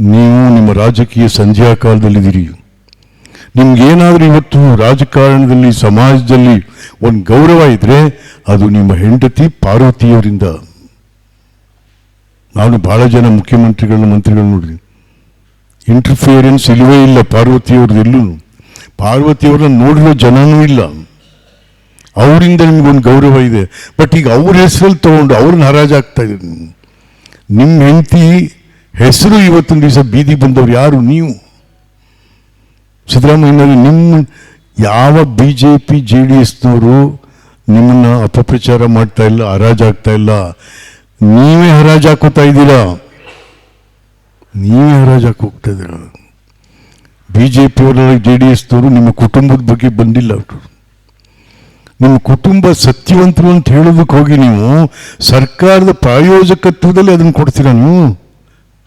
ನೀವು ನಿಮ್ಮ ರಾಜಕೀಯ ಸಂಧ್ಯಾ ಕಾಲದಲ್ಲಿದ್ದೀರಿ. ನಿಮ್ಗೇನಾದರೂ ಇವತ್ತು ರಾಜಕಾರಣದಲ್ಲಿ, ಸಮಾಜದಲ್ಲಿ ಒಂದು ಗೌರವ ಇದ್ರೆ ಅದು ನಿಮ್ಮ ಹೆಂಡತಿ ಪಾರ್ವತಿಯವರಿಂದ. ನಾನು ಭಾಳ ಜನ ಮುಖ್ಯಮಂತ್ರಿಗಳನ್ನ, ಮಂತ್ರಿಗಳನ್ನ ನೋಡಿದ್ದೀನಿ ಇಂಟರ್ಫಿಯರೆನ್ಸ್ ಇಲ್ಲವೇ ಇಲ್ಲ ಪಾರ್ವತಿಯವ್ರದ್ದು ಎಲ್ಲೂ ಪಾರ್ವತಿಯವ್ರನ್ನ ನೋಡಿರೋ ಜನನೂ ಇಲ್ಲ. ಅವರಿಂದ ನಿಮ್ಗೊಂದು ಗೌರವ ಇದೆ. ಬಟ್ ಈಗ ಅವ್ರ ಹೆಸರಲ್ಲಿ ತಗೊಂಡು ಅವ್ರನ್ನ ಹರಾಜಾಗ್ತಾ ಇದ್ದೀನಿ. ನಿಮ್ಮ ಹೆಂಡತಿ ಹೆಸರು ಇವತ್ತಿನ ದಿವಸ ಬೀದಿ ಬಂದವರು ಯಾರು? ನೀವು. ಸಿದ್ದರಾಮಯ್ಯನವರು ನಿಮ್ಮ ಯಾವ B J P J D ಎಸ್ನವರು ನಿಮ್ಮನ್ನ ಅಪಪ್ರಚಾರ ಮಾಡ್ತಾ ಇಲ್ಲ ಹರಾಜಾಗ್ತಾ ಇಲ್ಲ, ನೀವೇ ಹರಾಜು ಹಾಕೋತಾ ಇದ್ದೀರಾ? ನೀವೇ ಹರಾಜು ಹೋಗ್ತಾ ಇದ್ದೀರಾ? ಬಿ ಜೆ ಪಿಯವರ ಜೆ ಡಿ ಎಸ್ನವರು, ನಿಮ್ಮ ಕುಟುಂಬದ ಬಗ್ಗೆ ಬಂದಿಲ್ಲ ಅವರು. ನಿಮ್ಮ ಕುಟುಂಬ ಸತ್ಯವಂತರು ಅಂತ ಹೇಳೋದಕ್ಕೆ ಹೋಗಿ ನೀವು ಸರ್ಕಾರದ ಪ್ರಾಯೋಜಕತ್ವದಲ್ಲಿ ಅದನ್ನು ಕೊಡ್ತೀರಾ ನೀವು?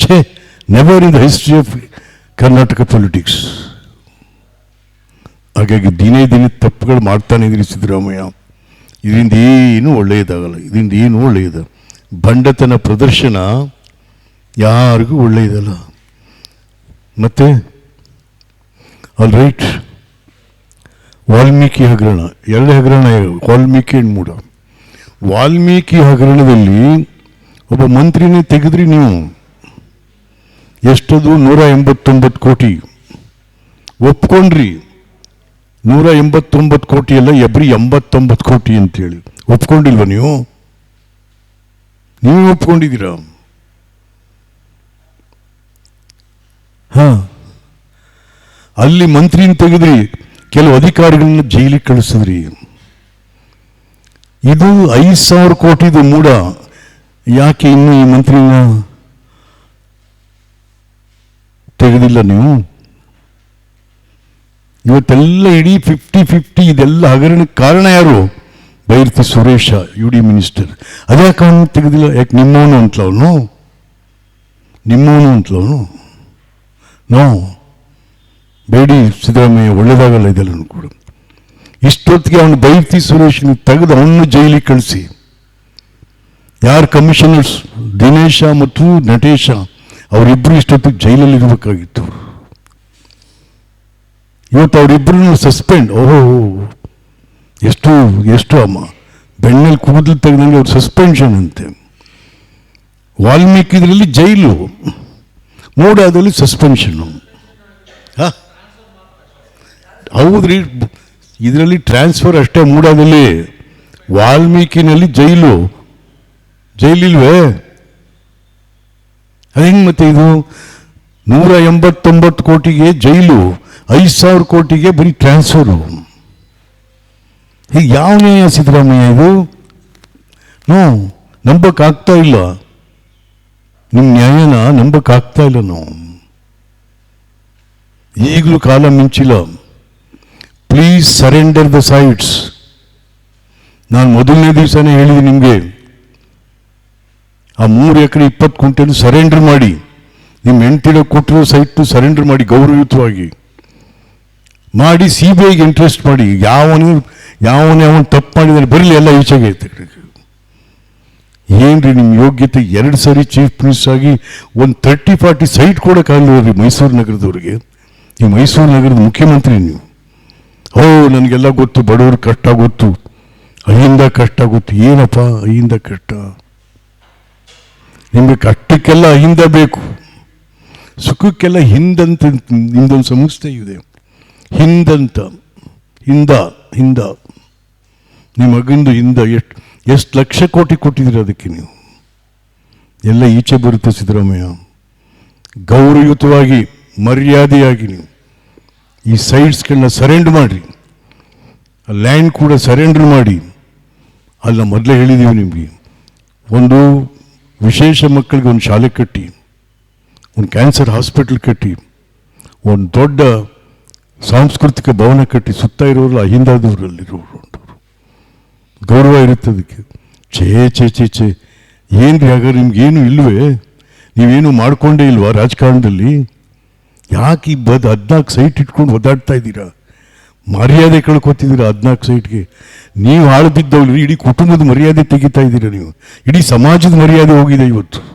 ಛೇ never in the history of Karnataka politics ಹಾಗಾಗಿ ದಿನೇ ದಿನೇ ತಪ್ಪುಗಳು ಮಾಡ್ತಾನೆ ಇದ್ರಿ ಸಿದ್ದರಾಮಯ್ಯ. ಇದರಿಂದ ಏನು ಒಳ್ಳೆಯದಾಗಲ್ಲ, ಇದರಿಂದ ಏನು ಒಳ್ಳೆಯದು. ಬಂಡತನ ಪ್ರದರ್ಶನ ಯಾರಿಗೂ ಒಳ್ಳೆಯದಲ್ಲ. ಮತ್ತೆ ಆಲ್ ರೈಟ್ ವಾಲ್ಮೀಕಿ ಹಗರಣ ಎರಡು ಹಗರಣ ವಾಲ್ಮೀಕಿ ಅಂಡ್ ಮೂಡ ವಾಲ್ಮೀಕಿ ಹಗರಣದಲ್ಲಿ ಒಬ್ಬ ಮಂತ್ರಿನೇ ತೆಗೆದ್ರಿ ನೀವು. ಎಷ್ಟದು? ನೂರ ಎಂಬತ್ತೊಂಬತ್ತು ಕೋಟಿ. ಒಪ್ಕೊಂಡ್ರಿ. ನೂರ ಎಂಬತ್ತೊಂಬತ್ತು ಕೋಟಿ ಅಲ್ಲ ಎಬ್ರಿ ಎಂಬತ್ತೊಂಬತ್ತು ಕೋಟಿ ಅಂತೇಳಿ. ಒಪ್ಕೊಂಡಿಲ್ವ ನೀವು? ನೀವು ಒಪ್ಕೊಂಡಿದ್ದೀರಾ? ಹಾ. ಅಲ್ಲಿ ಮಂತ್ರಿನ ತೆಗೆದ್ರಿ. ಕೆಲವು ಅಧಿಕಾರಿಗಳನ್ನ ಜೈಲಿಗೆ ಕಳಿಸಿದ್ರಿ. ಇದು ಐದು ಸಾವಿರ ಕೋಟಿದು ಮೂಡ. ಯಾಕೆ ಇನ್ನು ಈ ಮಂತ್ರಿನ ತೆಗೆದಿಲ್ಲ ನೀವು. ಇವತ್ತೆಲ್ಲ ಇಡೀ ಫಿಫ್ಟಿ ಫಿಫ್ಟಿ ಇದೆಲ್ಲ ಹಗರಣಕ್ಕೆ ಕಾರಣ ಯಾರು? Byrathi Suresh U D minister ಅದ್ಯಾಕೆ ಅವನು ತೆಗೆದಿಲ್ಲ. ಯಾಕೆ ನಿಮ್ಮವನು ಅಂತಲ ಅವನು? ನಿಮ್ಮವನು ಅಂತಲ ಅವನು? ನೋ. ಬೇಡಿ, ಸಿದ್ದರಾಮಯ್ಯ, ಒಳ್ಳೇದಾಗಲ್ಲ ಇದೆಲ್ಲನೂ ಕೂಡ. ಇಷ್ಟೊತ್ತಿಗೆ ಅವನು ಬೈರ್ತಿ ಸುರೇಶನ ತೆಗೆದು ಅವನು ಜೈಲಿಗೆ ಕಳಿಸಿ. ಯಾರು ಕಮಿಷನರ್ಸ್ ದಿನೇಶ ಮತ್ತು ನಟೇಶ. ಅವರಿಬ್ಬರು ಇಷ್ಟೊತ್ತಿಗೆ ಜೈಲಲ್ಲಿ ಇರಬೇಕಾಗಿತ್ತು ಇವತ್ತು ಅವರಿಬ್ಬರನ್ನು ಸಸ್ಪೆಂಡ್. ಓಹೋ, ಎಷ್ಟು ಎಷ್ಟು ಅಮ್ಮ. ಬೆಣ್ಣಲ್ಲಿ ಕೂದಲು ತೆಗೆದಂಗೆ ಅವ್ರು ಸಸ್ಪೆನ್ಷನ್ ಅಂತೆ. ವಾಲ್ಮೀಕಿದ್ರಲ್ಲಿ ಜೈಲು. ಮೂಡಾದಲ್ಲಿ ಸಸ್ಪೆನ್ಷನ್ನು. ಹೌದ್ರಿ, ಇದರಲ್ಲಿ ಟ್ರಾನ್ಸ್ಫರ್ ಅಷ್ಟೇ ಮೂಡಾದಲ್ಲಿ. ವಾಲ್ಮೀಕಿನಲ್ಲಿ ಜೈಲು. ಜೈಲಿಲ್ವೇ? ಹೆಂಗ್ ಮತ್ತೆ ಇದು? ನೂರ ಎಂಬತ್ತೊಂಬತ್ತು ಕೋಟಿಗೆ ಜೈಲು, ಐದು ಸಾವಿರ ಕೋಟಿಗೆ ಬರೀ ಟ್ರಾನ್ಸ್ಫರು ಹೀಗೆ ಯಾವ ನ್ಯಾಯ ಸಿದ್ದರಾಮಯ್ಯ ಇದು? ನೋ, ನಂಬಕ್ಕಾಗ್ತಾ ಇಲ್ಲ. ನಿಮ್ಮ ನ್ಯಾಯನ ನಂಬಕ್ಕಾಗ್ತಾ ಇಲ್ಲ ನಾವು. ಈಗಲೂ ಕಾಲ ಮಿಂಚಿಲ್ಲ. ಪ್ಲೀಸ್ ಸರೆಂಡರ್ ದ ಸೈಟ್ಸ್ ನಾನು ಮೊದಲನೇ ದಿವಸನೇ ಹೇಳಿದೆ ನಿಮಗೆ. ಆ ಮೂರು ಎಕರೆ ಇಪ್ಪತ್ತು ಕುಂಟೆಲು ಸರೆಂಡರ್ ಮಾಡಿ, ನಿಮ್ಮ ಹೆಂಡ್ತಿರೋ ಕೊಟ್ಟಿರೋ ಸೈಟ್ ಸರೆಂಡರ್ ಮಾಡಿ ಗೌರವಯುತವಾಗಿ ಮಾಡಿ ಸಿ ಬಿ ಐಗೆ ಇಂಟ್ರೆಸ್ಟ್ ಮಾಡಿ. ಯಾವನು, ಯಾವನೇ ಅವನು ತಪ್ಪು ಮಾಡಿದರೆ ಬರಲಿ, ಎಲ್ಲ ಈಚೆಗೆ ಏನ್ರಿ ನಿಮ್ಮ ಯೋಗ್ಯತೆ? ಎರಡು ಸಾರಿ ಚೀಫ್ ಮಿನಿಸ್ಟರ್ ಆಗಿ ಒಂದು ತರ್ಟಿ ಫಾರ್ಟಿ ಸೈಟ್ ಕೊಡೋಕ್ಕಾಗಲ್ಲ ಮೈಸೂರು ನಗರದವ್ರಿಗೆ. ಈ ಮೈಸೂರು ನಗರದ ಮುಖ್ಯಮಂತ್ರಿ ನೀವು. ಓ ನನಗೆಲ್ಲ ಗೊತ್ತು ಬಡವ್ರ ಕಷ್ಟ ಗೊತ್ತು. ಅಹಿಂದ ಕಷ್ಟ ಗೊತ್ತು. ಏನಪ್ಪ, ಅಹಿಂದ ಕಷ್ಟ? ನಿಮಗೆ ಕಷ್ಟಕ್ಕೆಲ್ಲ ಹಿಂದೆ ಬೇಕು. ಸುಖಕ್ಕೆಲ್ಲ ಹಿಂದಂತ ಹಿಂದೊಂದು ಸಂಸ್ಥೆ ಇದೆ. ಹಿಂದಂತ, ಹಿಂದ ಹಿಂದ. ನಿಮ್ಮ ಮಗಂದು ಹಿಂದ ಎಷ್ಟು ಎಷ್ಟು ಲಕ್ಷ ಕೋಟಿ ಕೊಟ್ಟಿದ್ದೀರಿ ಅದಕ್ಕೆ ನೀವು? ಎಲ್ಲ ಈಚೆ ಬರುತ್ತೆ ಸಿದ್ದರಾಮಯ್ಯ. ಗೌರವಯುತವಾಗಿ, ಮರ್ಯಾದೆಯಾಗಿ ನೀವು. ಈ ಸೈಟ್ಸ್ಗಳನ್ನ ಸರೆಂಡರ್ ಆ ಲ್ಯಾಂಡ್ ಕೂಡ ಸರೆಂಡರ್ ಮಾಡಿ. ಅಲ್ಲ ಮೊದಲೇ ಹೇಳಿದ್ದೀವಿ ನಿಮಗೆ. ಒಂದು ವಿಶೇಷ ಮಕ್ಕಳಿಗೆ ಒಂದು ಶಾಲೆ ಕಟ್ಟಿ, ಒಂದು ಕ್ಯಾನ್ಸರ್ ಹಾಸ್ಪಿಟಲ್ ಕಟ್ಟಿ, ಒಂದು ದೊಡ್ಡ ಸಾಂಸ್ಕೃತಿಕ ಭವನ ಕಟ್ಟಿ ಸುತ್ತ ಇರೋರು ಅಹಿಂದಾದವರಲ್ಲಿರೋರು ಅಂತವ್ರು ಗೌರವ ಇರುತ್ತೆ ಅದಕ್ಕೆ. ಛೇ ಛೇ ಛೇ ಛೇ. ಏನ್ರಿ ಹಾಗಾದ್ರೆ ನಿಮ್ಗೇನು ಇಲ್ವೇ? ನೀವೇನು ಮಾಡಿಕೊಂಡೇ ಇಲ್ವಾ ರಾಜಕಾರಣದಲ್ಲಿ? ಯಾಕೆ ಈ ಬದ್ ಹದಿನಾಲ್ಕು ಸೈಟ್ ಇಟ್ಕೊಂಡು ಒದ್ದಾಡ್ತಾ ಇದ್ದೀರಾ? ಮರ್ಯಾದೆ ಕಳ್ಕೊತಿದ್ದೀರಾ ಹದಿನಾಲ್ಕು ಸೈಟ್ಗೆ? ನೀವು ಹಾಳು ಇಡೀ ಕುಟುಂಬದ ಮರ್ಯಾದೆ ತೆಗಿತಾ ಇದ್ದೀರಾ ನೀವು? ಇಡೀ ಸಮಾಜದ ಮರ್ಯಾದೆ ಹೋಗಿದೆ ಇವತ್ತು.